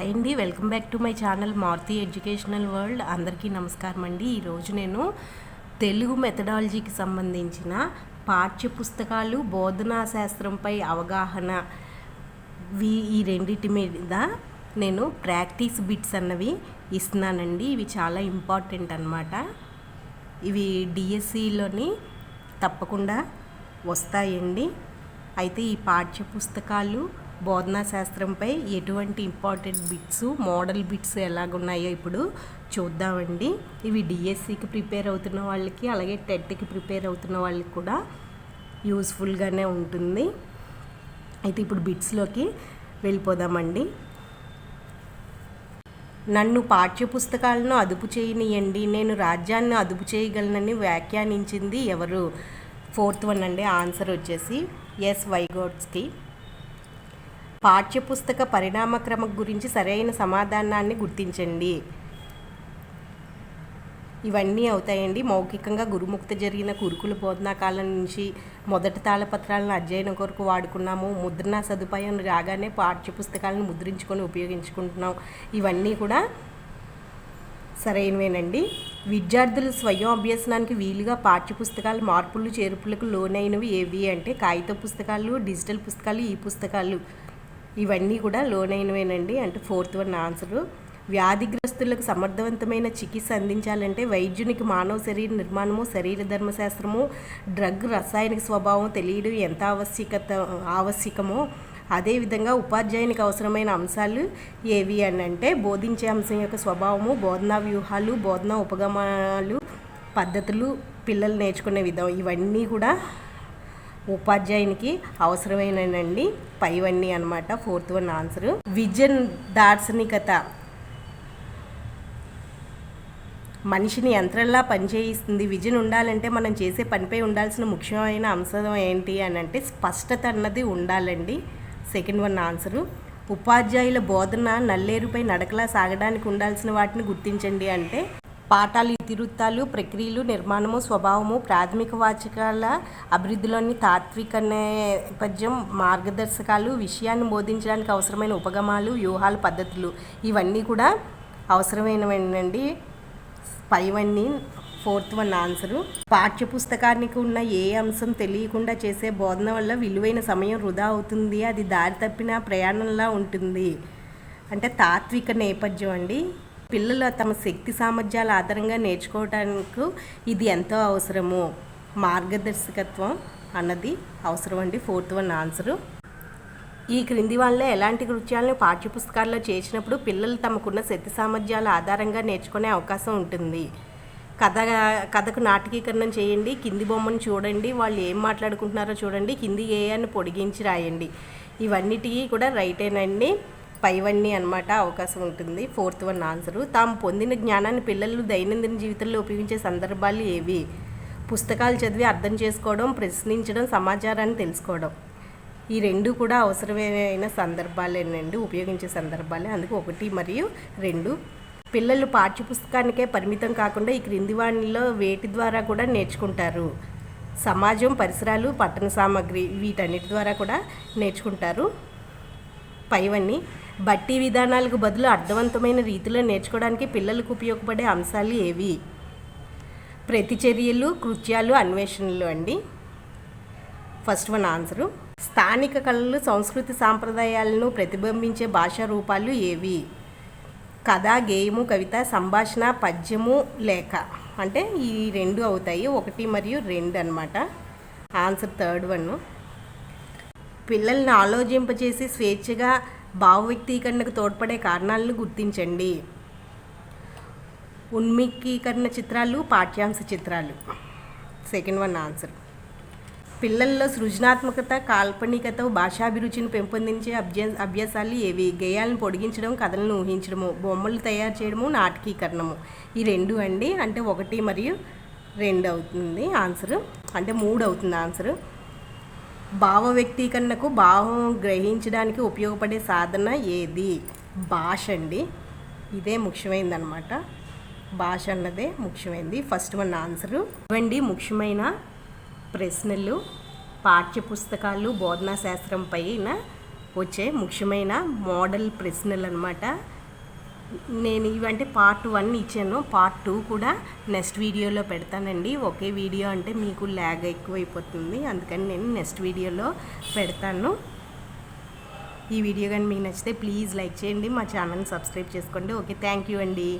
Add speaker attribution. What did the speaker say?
Speaker 1: Hi అండి. Welcome back to my channel Maruti educational world. అందరికీ నమస్కారం అండి. ఈరోజు నేను తెలుగు మెథడాలజీకి సంబంధించిన పాఠ్య పుస్తకాలు బోధనా శాస్త్రంపై అవగాహన వి ఈ రెండింటి మీద నేను ప్రాక్టీస్ బిట్స్ అన్నవి ఇస్తున్నానండి. ఇవి చాలా ఇంపార్టెంట్ అన్నమాట. ఇవి డిఎస్సిలోని తప్పకుండా వస్తాయండి. అయితే ఈ పాఠ్య పుస్తకాలు బోధనా శాస్త్రంపై ఎటువంటి ఇంపార్టెంట్ బిట్స్ మోడల్ బిట్స్ ఎలాగున్నాయో ఇప్పుడు చూద్దామండి. ఇవి డిఎస్సికి ప్రిపేర్ అవుతున్న వాళ్ళకి అలాగే టెట్కి ప్రిపేర్ అవుతున్న వాళ్ళకి కూడా యూస్ఫుల్గానే ఉంటుంది. అయితే ఇప్పుడు బిట్స్లోకి వెళ్ళిపోదామండి. నన్ను పాఠ్యపుస్తకాలను అదుపు చేయనియండి. నేను రాజ్యాన్ని అదుపు చేయగలనని వ్యాఖ్యానించింది ఎవరు? ఫోర్త్ వన్ అండి ఆన్సర్ వచ్చేసి ఎస్ వైగోడ్స్కి పాఠ్యపుస్తక పరిణామక్రమం గురించి సరైన సమాధానాన్ని గుర్తించండి. ఇవన్నీ అవుతాయండి. మౌఖికంగా గురుముక్త జరిగిన కురుకుల బోధనా కాలం నుంచి మొదటి తాళపత్రాలను అధ్యయనం కొరకు వాడుకున్నాము. ముద్రణ సదుపాయం రాగానే పాఠ్యపుస్తకాలను ముద్రించుకొని ఉపయోగించుకుంటున్నాం. ఇవన్నీ కూడా సరైనవేనండి. విద్యార్థులు స్వయం అభ్యసనానికి వీలుగా పాఠ్యపుస్తకాలు మార్పులు చేర్పులకు లోనైనవి ఏవి అంటే కాగిత పుస్తకాలు డిజిటల్ పుస్తకాలు ఈ పుస్తకాలు ఇవన్నీ కూడా లోనైనవేనండి. అంటే ఫోర్త్ వన్ ఆన్సరు. వ్యాధిగ్రస్తులకు సమర్థవంతమైన చికిత్స అందించాలంటే వైద్యునికి మానవ శరీర నిర్మాణము శరీర ధర్మశాస్త్రము డ్రగ్ రసాయనిక స్వభావం తెలియడం ఎంత ఆవశ్యకత ఆవశ్యకమో అదేవిధంగా ఉపాధ్యాయునికి అవసరమైన అంశాలు ఏవి అని అంటే బోధించే అంశం యొక్క స్వభావము బోధనా వ్యూహాలు బోధనా ఉపగమాలు పద్ధతులు పిల్లలు నేర్చుకునే విధం. ఇవన్నీ కూడా ఉపాధ్యాయునికి అవసరమైనండి పైవన్నీ అనమాట ఫోర్త్ వన్ ఆన్సర్. విజన్ దార్శనికత. మనిషిని యంత్రంలా పనిచేయిస్తుంది. విజన్ ఉండాలంటే మనం చేసే పనిపై ఉండాల్సిన ముఖ్యమైన అంశం ఏంటి అని అంటే స్పష్టత అన్నది ఉండాలండి. Second one answer. ఉపాధ్యాయుల బోధన నల్లేరుపై నడకలా సాగడానికి ఉండాల్సిన వాటిని గుర్తించండి అంటే పాఠాలు ఇతివృత్తాలు ప్రక్రియలు నిర్మాణము స్వభావము ప్రాథమిక వాచకాల అభివృద్ధిలోని తాత్విక నేపథ్యం మార్గదర్శకాలు విషయాన్ని బోధించడానికి అవసరమైన ఉపగమాలు వ్యూహాలు పద్ధతులు. ఇవన్నీ కూడా అవసరమైనవేనండి. పైవన్నీ ఫోర్త్ వన్ ఆన్సరు. పాఠ్యపుస్తకానికి ఉన్న ఏ అంశం తెలియకుండా చేసే బోధన వల్ల విలువైన సమయం వృధా అవుతుంది. అది దారి తప్పిన ప్రయాణంలా ఉంటుంది. అంటే తాత్విక నేపథ్యం అండి. పిల్లలు తమ శక్తి సామర్థ్యాల ఆధారంగా నేర్చుకోవడానికి ఇది ఎంతో అవసరము. మార్గదర్శకత్వం అన్నది అవసరం అండి ఫోర్త్ వన్ ఆన్సరు. ఈ క్రింది వాళ్ళ ఎలాంటి కృత్యాలను పాఠ్యపుస్తకాల్లో చేసినప్పుడు పిల్లలు తమకున్న శక్తి సామర్థ్యాల ఆధారంగా నేర్చుకునే అవకాశం ఉంటుంది. కథ కథకు నాటకీకరణం చేయండి కింది బొమ్మను చూడండి వాళ్ళు ఏం మాట్లాడుకుంటున్నారో చూడండి కింది ఏయాన్ని పొడిగించి రాయండి. ఇవన్నిటికీ కూడా రైటేనండి. పైవన్నీ అనమాట అవకాశం ఉంటుంది. Fourth one answer. తాము పొందిన జ్ఞానాన్ని పిల్లలు దైనందిన జీవితంలో ఉపయోగించే సందర్భాలు ఏవి? పుస్తకాలు చదివి అర్థం చేసుకోవడం ప్రశ్నించడం సమాచారాన్ని తెలుసుకోవడం. ఈ రెండు కూడా అవసరమైన సందర్భాలేనండి. ఉపయోగించే సందర్భాలే. అందుకు ఒకటి మరియు రెండు. పిల్లలు పాఠ్యపుస్తకానికే పరిమితం కాకుండా ఈ క్రింది వాణిలో వేటి ద్వారా కూడా నేర్చుకుంటారు. సమాజం పరిసరాలు పట్టణ సామాగ్రి వీటన్నిటి ద్వారా కూడా నేర్చుకుంటారు. పైవన్నీ. బట్టి విధానాలకు బదులు అర్థవంతమైన రీతిలో నేర్చుకోవడానికి పిల్లలకు ఉపయోగపడే అంశాలు ఏవి? ప్రతిచర్యలు కృత్యాలు అన్వేషణలు అండి. ఫస్ట్ వన్ ఆన్సరు స్థానిక కళలు సంస్కృతి సాంప్రదాయాలను ప్రతిబింబించే భాషా రూపాలు ఏవి? కథ గేయము కవిత సంభాషణ పద్యము లేఖ. అంటే ఈ రెండు అవుతాయి. ఒకటి మరియు రెండు అనమాట ఆన్సర్ థర్డ్ వన్ పిల్లల్ని ఆలోచింపచేసి స్వేచ్ఛగా భావ వ్యక్తీకరణకు తోడ్పడే కారణాలను గుర్తించండి. ఉన్మికీకరణ చిత్రాలు పాఠ్యాంశ చిత్రాలు. సెకండ్ వన్ ఆన్సర్ పిల్లల్లో సృజనాత్మకత కాల్పనికత భాషాభిరుచిని పెంపొందించే అభ్య అభ్యాసాలు ఏవి? గేయాలను పొడిగించడం కథలను ఊహించడము బొమ్మలు తయారు చేయడము నాటకీకరణము. ఈ రెండు అండి. అంటే ఒకటి మరియు రెండు అవుతుంది. ఆన్సరు అంటే మూడు అవుతుంది. ఆన్సరు భావ వ్యక్తీకరణకు భావం గ్రహించడానికి ఉపయోగపడే సాధన ఏది? భాష అండి. ఇదే ముఖ్యమైనదనమాట భాష అన్నదే ముఖ్యమైనది ఫస్ట్ వన్ ఆన్సరు. ఇవ్వండి ముఖ్యమైన ప్రశ్నలు. పాఠ్యపుస్తకాలు బోధనా శాస్త్రం పైన వచ్చే ముఖ్యమైన మోడల్ ప్రశ్నలు అనమాట నేను ఇవంటే పార్ట్ వన్ ఇచ్చాను. పార్ట్ టూ కూడా నెక్స్ట్ వీడియోలో పెడతానండి. ఒకే వీడియో అంటే మీకు ల్యాగ్ ఎక్కువైపోతుంది. అందుకని నేను నెక్స్ట్ వీడియోలో పెడతాను. ఈ వీడియో కానీ మీకు నచ్చితే ప్లీజ్ లైక్ చేయండి. మా ఛానల్ని సబ్స్క్రైబ్ చేసుకోండి. ఓకే థ్యాంక్ యూ అండి.